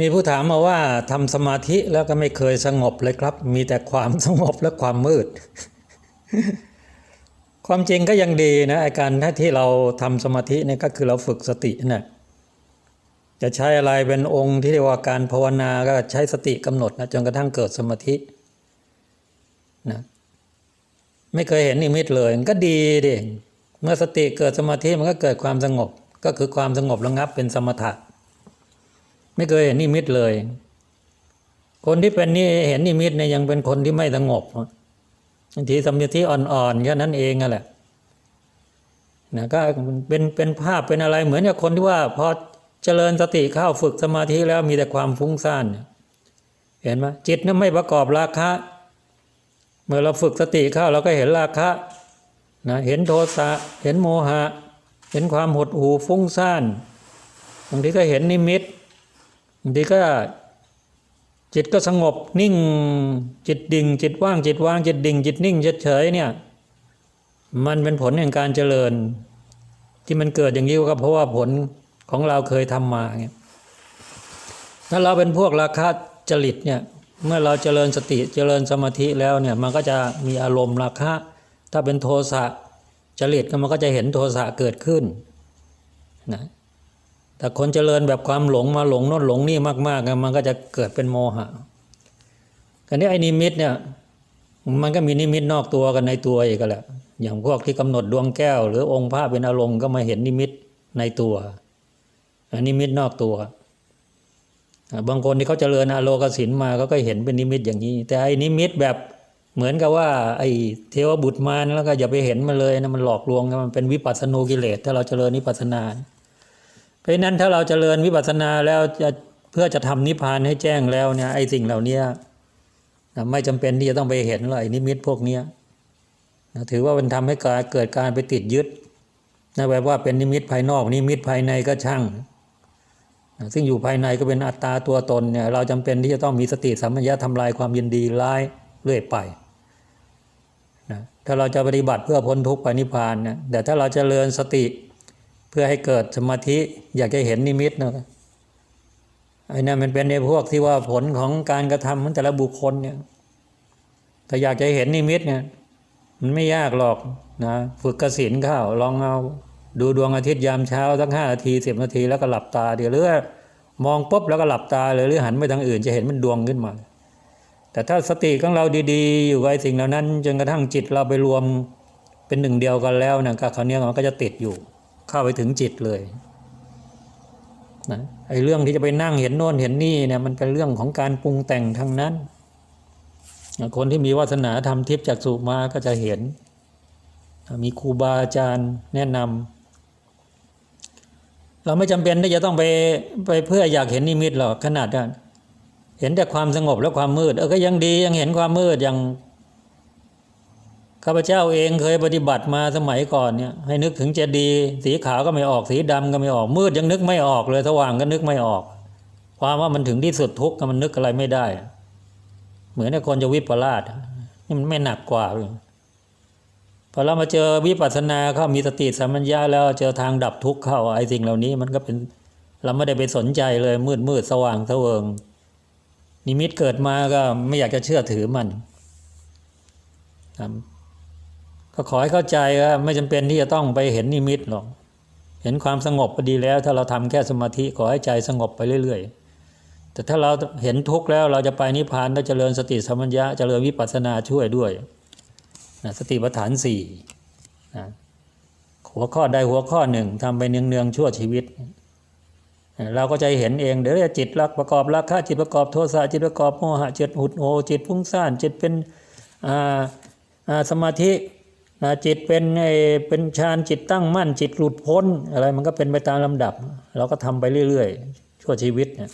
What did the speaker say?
มีผู้ถามมาว่าทำสมาธิแล้วก็ไม่เคยสงบเลยครับ มีแต่ความสงบและความมืด ความจริงก็ยังดีนะอาการที่เราทำสมาธิเนี่ยก็คือเราฝึกสตินะจะใช้อะไรเป็นองค์ที่เรียกว่าการภาวนาก็ใช้สติกำหนดนะจนกระทั่งเกิดสมาธินะไม่เคยเห็นนิมิตเลยก็ดีดิเมื่อสติเกิดสมาธิมันก็เกิดความสงบ ก็คือความสงบระงับเป็นสมถะ ไม่เคยเห็นนิมิตเลย คนที่เป็นนี่เห็นนิมิตเนี่ยยังเป็นคนที่ไม่สงบบางทีสมาธิอ่อนๆแค่นั้นเองอะแหละนะก็เป็นเป็นภาพเป็นอะไรเหมือนกับคนที่ว่าพอเจริญสติเข้าฝึกสมาธิแล้วมีแต่ความฟุ้งซ่านเห็นไหมจิตนั้นไม่ประกอบราคะ เมื่อเราฝึกสติเข้าเราก็เห็นราคะนะเห็นโทสะเห็นโมหะ เห็นความหดหู่ฟุ้งซ่านบางทีก็เห็นนิมิตางทีก็จิตก็สงบนิ่ง จิตดิ่ง จิตว่างจิตว่างจิตดิ่ง จิตนิ่งเฉยเนี่ย มันเป็นผลแห่งการเจริญ ที่มันเกิดอย่างนี้ก็เพราะว่าผลของเราเคยทำมาเงี้ยถ้าเราเป็นพวกราคะจริตเนี่ยเมื่อเราเจริญสติเจริญสมาธิแล้วเนี่ยมันก็จะมีอารมณ์ราคะ ถ้าเป็นโทสะจริตก็มันก็จะเห็นโทสะเกิดขึ้นนะ แต่คนเจริญแบบความหลงมาหลงโน่นหลงนี่มากๆมันก็จะเกิดเป็นโมหะกันนี้ไอ้นิมิตเนี่ยมันก็มีนิมิตนอกตัวกันในตัวอีกแหละอย่างพวกที่กำหนดดวงแก้ว หรือองค์พระเป็นอารมณ์ก็มาเห็นนิมิตในตัวอันนิมิตนอกตัวบางคนที่เขาเจริญอโลกสินมาเขาก็เห็นเป็นนิมิตอย่างนี้ แต่ไอ้นิมิตแบบเหมือนกับว่า ไอ้เทวบุตรมารแล้วก็อย่าไปเห็นมันเลยนะมันหลอกลวงมันเป็นวิปัสสนูกิเลสถ้าเราเจริญนิพพานา เพราะนั้นถ้าเราเจริญวิปัสสนาแล้วจะเพื่อจะทำนิพพานให้แจ้งแล้วเนี่ยไอ้สิ่งเหล่านี้ไม่จำเป็นที่จะต้องไปเห็นเลยนิมิตพวกเนี้ยถือว่ามันทำให้เกิดการไปติดยึดนะแบบว่าเป็นนิมิตภายนอก นิมิตภายในก็ช่างซึ่งอยู่ภายในก็เป็นอัตตาตัวตนเนี่ยเราจำเป็นที่จะต้องมีสติสัมปชัญญะทำลายความยินดีร้ายเรื่อยไปนะถ้าเราจะปฏิบัติเพื่อพ้นทุกข์ไปนิพพานนะแต่ถ้าเราจเจริญสติ พื่อให้เกิดสมาธิอยากจะเห็นนิมิตนะไอ้นั่นมันเป็นในพวกที่ว่าผลของการกระทำของแต่ละบุคคลเนี่ยถ้าอยากจะเห็นนิมิตเนี่ย มันไม่ยากหรอกนะฝึกกสินข้าวลองเอาดูดวงอาทิตย์ยามเช้าสักห้านาทีสิบนาทีแล้วก็หลับตาเดี๋ยวหรือมองปุ๊บแล้วก็หลับตาเลยหรือหันไปทางอื่นจะเห็นมันดวงขึ้นมา แต่ถ้าสติของเราดีๆ อยู่ไว้สิ่งเหล่านั้น จนกระทั่งจิตเราไปรวมเป็นหนึ่งเดียวกันแล้วนะก็คราวนี้มันก็จะติดอยู่ เข้าไปถึงจิตเลยนะไอ้เรื่องที่จะไปนั่งเห็นโน่นเห็นนี่เนี่ยมันเป็นเรื่องของการปรุงแต่งทางนั้น คนที่มีวาสนาทำทิพย์จากสุมาก็จะเห็น มีครูบาอาจารย์แนะนำเราไม่จำเป็นที่จะต้องไปไปเพื่ออยากเห็นนิมิตหรอกขนาดนั้นเห็นแต่ความสงบและความมืด เออก็ยังดียังเห็นความมืดอย่าง ข้าพเจ้าเองเคยปฏิบัติมาสมัยก่อนเนี่ยให้นึกถึงเจดีย์สีขาวก็ไม่ออกสีดำก็ไม่ออกมืดยังนึกไม่ออกเลยสว่างก็นึกไม่ออก ความว่ามันถึงที่สุดทุกข์มันนึกอะไรไม่ได้ เหมือนคนจะวิปลาสนี่มันไม่หนักกว่าเลยพอเรามาเจอวิปัสสนาเข้ามีสติสัมปัญญาแล้วเจอทางดับทุกข์เข้าไอ้สิ่งเหล่านี้มันก็เป็นเราไม่ได้ไปสนใจเลยมืดมืดสว่างสวิงนิมิตเกิดมาก็ไม่อยากจะเชื่อถือมัน ก็ขอให้เข้าใจว่าไม่จำเป็นที่จะต้องไปเห็นนิมิตหรอก เห็นความสงบก็ดีแล้ว ถ้าเราทำแค่สมาธิขอให้ใจสงบไปเรื่อย ๆ แต่ถ้าเราเห็นทุกข์แล้วเราจะไปนิพพานต้องเจริญสติสัมปัญญะเจริญวิปัสสนาช่วยด้วยนะสติปัฏฐานสี่นะหัวข้อใดหัวข้อหนึ่งทำไปเนืองๆชั่วชีวิต เราก็จะเห็นเองเดี๋ยวจิตรักประกอบราคะจิตประกอบโทสะจิตประกอบโมหะจิตหุดโหจิตพุ่งซ่านจิตเป็นสมาธิ จิตเป็นเป็นฌานจิตตั้งมั่นจิตหลุดพ้น อะไรมันก็เป็นไปตามลำดับ เราก็ทำไปเรื่อยๆ ชั่วชีวิตเนี่ย